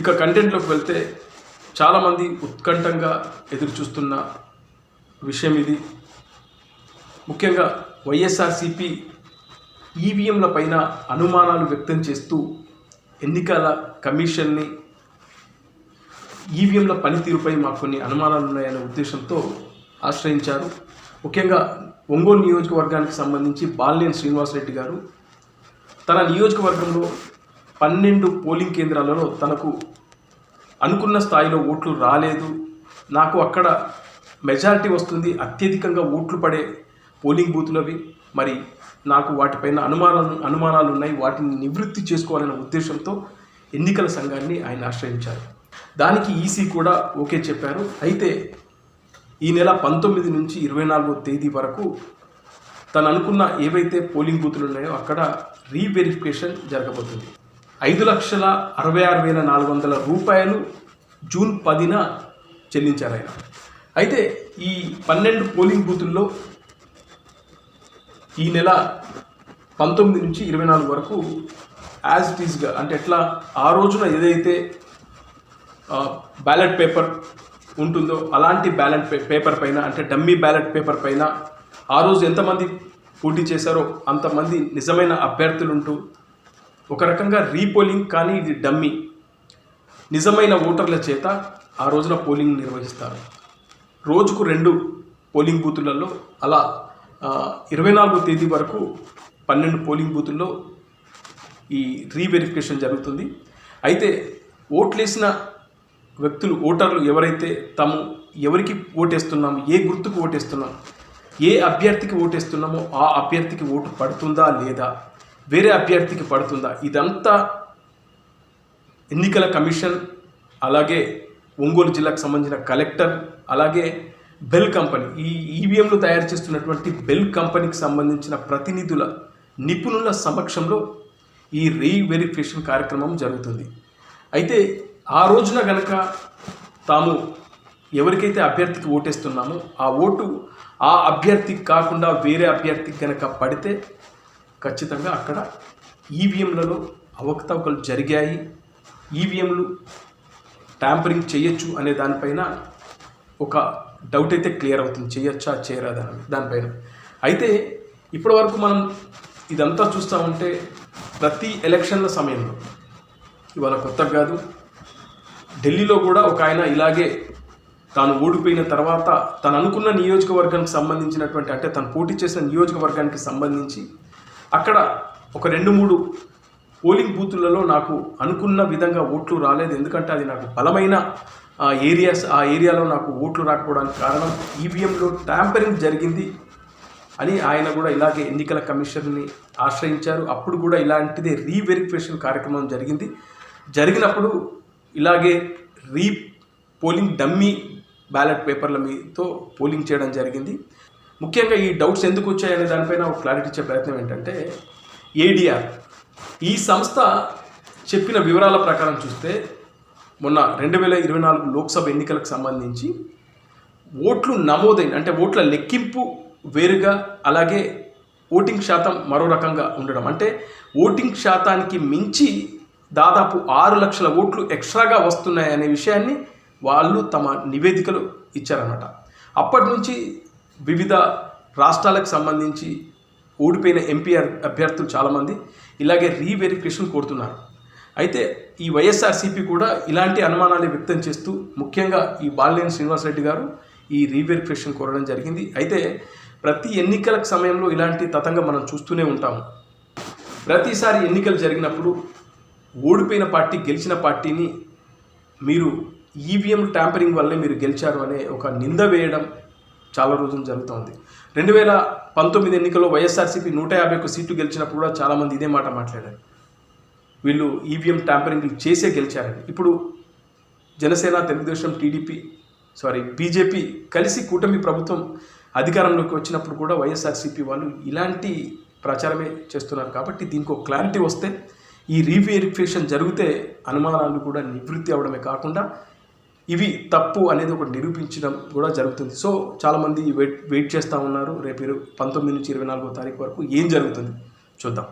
ఇక కంటెంట్లోకి వెళ్తే చాలామంది ఉత్కంఠంగా ఎదురు చూస్తున్న విషయం ఇది. ముఖ్యంగా వైఎస్ఆర్సిపి ఈవీఎంల పైన అనుమానాలు వ్యక్తం చేస్తూ ఎన్నికల కమిషన్ని ఈవీఎంల పనితీరుపై మాకు కొన్ని అనుమానాలు ఉన్నాయనే ఉద్దేశంతో ఆశ్రయించారు. ముఖ్యంగా ఒంగోలు నియోజకవర్గానికి సంబంధించి బాలినేని శ్రీనివాసరెడ్డి గారు తన నియోజకవర్గంలో పన్నెండు పోలింగ్ కేంద్రాలలో తనకు అనుకున్న స్థాయిలో ఓట్లు రాలేదు. నాకు అక్కడ మెజారిటీ వస్తుంది. అత్యధికంగా ఓట్లు పడే పోలింగ్ బూతులవి. మరి నాకు వాటిపైన అనుమానాలు అనుమానాలు ఉన్నాయి వాటిని నివృత్తి చేసుకోవాలనే ఉద్దేశంతో ఎన్నికల సంఘాన్ని ఆయన ఆశ్రయించారు. దానికి ఈసీ కూడా ఓకే చెప్పారు. అయితే ఈ నెల పంతొమ్మిది నుంచి ఇరవై నాలుగో తేదీ వరకు తను అనుకున్న ఏవైతే పోలింగ్ బూతులు ఉన్నాయో అక్కడ రీవెరిఫికేషన్ జరగబోతుంది. ఐదు లక్షల అరవై ఆరు వేల నాలుగు వందల రూపాయలు జూన్ పదిన చెల్లించారు ఆయన. అయితే ఈ పన్నెండు పోలింగ్ బూతుల్లో ఈ నెల పంతొమ్మిది నుంచి ఇరవై నాలుగు వరకు యాజ్ ఇట్ ఈస్గా అంటే ఎట్లా ఆ రోజున ఏదైతే బ్యాలెట్ పేపర్ ఉంటుందో అలాంటి బ్యాలెట్ పే- పేపర్ పైన అంటే డమ్మీ బ్యాలెట్ పేపర్ పైన ఆ రోజు ఎంతమంది పోటీ చేశారో అంతమంది నిజమైన అభ్యర్థులు ఉంటూ ఒక రకంగా రీపోలింగ్ కానీ ఇది డమ్మీ. నిజమైన ఓటర్ల చేత ఆ రోజున పోలింగ్ నిర్వహిస్తారు. రోజుకు రెండు పోలింగ్ బూతులలో అలా ఇరవై నాలుగో తేదీ వరకు పన్నెండు పోలింగ్ బూతుల్లో ఈ రీవెరిఫికేషన్ జరుగుతుంది. అయితే ఓట్లేసిన వ్యక్తులు ఓటర్లు ఎవరైతే తాము ఎవరికి ఓటేస్తున్నాము ఏ గుర్తుకు ఓటేస్తున్నాం ఏ అభ్యర్థికి ఓటేస్తున్నామో ఆ అభ్యర్థికి ఓటు పడుతుందా లేదా వేరే అభ్యర్థికి పడుతుందా? ఇదంతా ఎన్నికల కమిషన్ అలాగే ఒంగోలు జిల్లాకు సంబంధించిన కలెక్టర్ అలాగే బెల్ కంపెనీ. ఈ ఈవీఎంలు తయారు చేస్తున్నటువంటి బెల్ కంపెనీకి సంబంధించిన ప్రతినిధుల నిపుణుల సమక్షంలో ఈ రీవెరిఫికేషన్ కార్యక్రమం జరుగుతుంది. అయితే ఆ రోజున గనక తాము ఎవరికైతే అభ్యర్థికి ఓటేస్తున్నామో ఆ ఓటు ఆ అభ్యర్థికి కాకుండా వేరే అభ్యర్థికి కనుక పడితే ఖచ్చితంగా అక్కడ ఈవీఎంలలో అవకతవకలు జరిగాయి. ఈవీఎంలు ట్యాంపరింగ్ చేయొచ్చు అనే దానిపైన ఒక డౌట్ అయితే క్లియర్ అవుతుంది. చేయొచ్చా? చేయరా దాని దానిపైన. అయితే ఇప్పటి వరకు మనం ఇదంతా చూస్తూ ఉంటే ప్రతి ఎలక్షన్ల సమయంలో ఇవాళ కొత్త కాదు ఢిల్లీలో కూడా ఒక ఆయన ఇలాగే తాను ఓడిపోయిన తర్వాత తను అనుకున్న నియోజకవర్గానికి సంబంధించినటువంటి అంటే తను పోటీ చేసిన నియోజకవర్గానికి సంబంధించి అక్కడ ఒక రెండు మూడు పోలింగ్ బూతులలో నాకు అనుకున్న విధంగా ఓట్లు రాలేదు. ఎందుకంటే అది నాకు బలమైన ఆ, ఏరియాస్ ఆ ఏరియాలో నాకు ఓట్లు రాకపోవడానికి కారణం ఈవీఎంలో ట్యాంపరింగ్ జరిగింది అని ఆయన కూడా ఇలాగే ఎన్నికల కమిషన్ని ఆశ్రయించారు. అప్పుడు కూడా ఇలాంటిదే రీవెరిఫికేషన్ కార్యక్రమం జరిగింది. జరిగినప్పుడు ఇలాగే రీ పోలింగ్ డమ్మీ బ్యాలెట్ పేపర్ల మీతో పోలింగ్ చేయడం జరిగింది. ముఖ్యంగా ఈ డౌట్స్ ఎందుకు వచ్చాయనే దానిపైన ఒక క్లారిటీ ఇచ్చే ప్రయత్నం ఏంటంటే ఏడిఆర్ ఈ సంస్థ చెప్పిన వివరాల ప్రకారం చూస్తే మొన్న రెండు వేల ఇరవై నాలుగు లోక్సభ ఎన్నికలకు సంబంధించి ఓట్లు నమోదైన అంటే ఓట్ల లెక్కింపు వేరుగా అలాగే ఓటింగ్ శాతం మరో రకంగా ఉండడం. అంటే ఓటింగ్ శాతానికి మించి దాదాపు ఆరు లక్షల ఓట్లు ఎక్స్ట్రాగా వస్తున్నాయనే విషయాన్ని వాళ్ళు తమ నివేదికలు ఇచ్చారన్నమాట. అప్పటి నుంచి వివిధ రాష్ట్రాలకు సంబంధించి ఓడిపోయిన ఎంపీ అభ్యర్థులు చాలామంది ఇలాగే రీవెరిఫికేషన్ కోరుతున్నారు. అయితే ఈ వైఎస్ఆర్సీపీ కూడా ఇలాంటి అనుమానాలు వ్యక్తం చేస్తూ ముఖ్యంగా ఈ బాలినేని శ్రీనివాసరెడ్డి గారు ఈ రీవెరిఫికేషన్ కోరడం జరిగింది. అయితే ప్రతి ఎన్నికల సమయంలో ఇలాంటి తతంగం మనం చూస్తూనే ఉంటాము. ప్రతిసారి ఎన్నికలు జరిగినప్పుడు ఓడిపోయిన పార్టీ గెలిచిన పార్టీని మీరు ఈవీఎం ట్యాంపరింగ్ వల్లే మీరు గెలిచారు అనే ఒక నింద వేయడం చాలా రోజులు జరుగుతోంది. రెండు వేల పంతొమ్మిది ఎన్నికల్లో వైఎస్ఆర్సీపీ నూట యాభై ఒక్క సీట్లు గెలిచినప్పుడు కూడా చాలామంది ఇదే మాట మాట్లాడారు. వీళ్ళు ఈవీఎం ట్యాంపరింగ్ చేసే గెలిచారని. ఇప్పుడు Janasena Telugudesam TDP sorry BJP కలిసి కూటమి ప్రభుత్వం అధికారంలోకి వచ్చినప్పుడు కూడా వైఎస్ఆర్సీపీ వాళ్ళు ఇలాంటి ప్రచారమే చేస్తున్నారు కాబట్టి దీనికి ఒక క్లారిటీ వస్తే ఈ రీవెరిఫికేషన్ జరిగితే అనుమానాలు కూడా నివృత్తి అవడమే కాకుండా ఇవి తప్పు అనేది ఒకటి నిరూపించడం కూడా జరుగుతుంది. సో చాలామంది వెయిట్ వెయిట్ చేస్తూ ఉన్నారు. రేపు పంతొమ్మిది నుంచి ఇరవై నాలుగో తారీఖు వరకు ఏం జరుగుతుంది? చూద్దాం.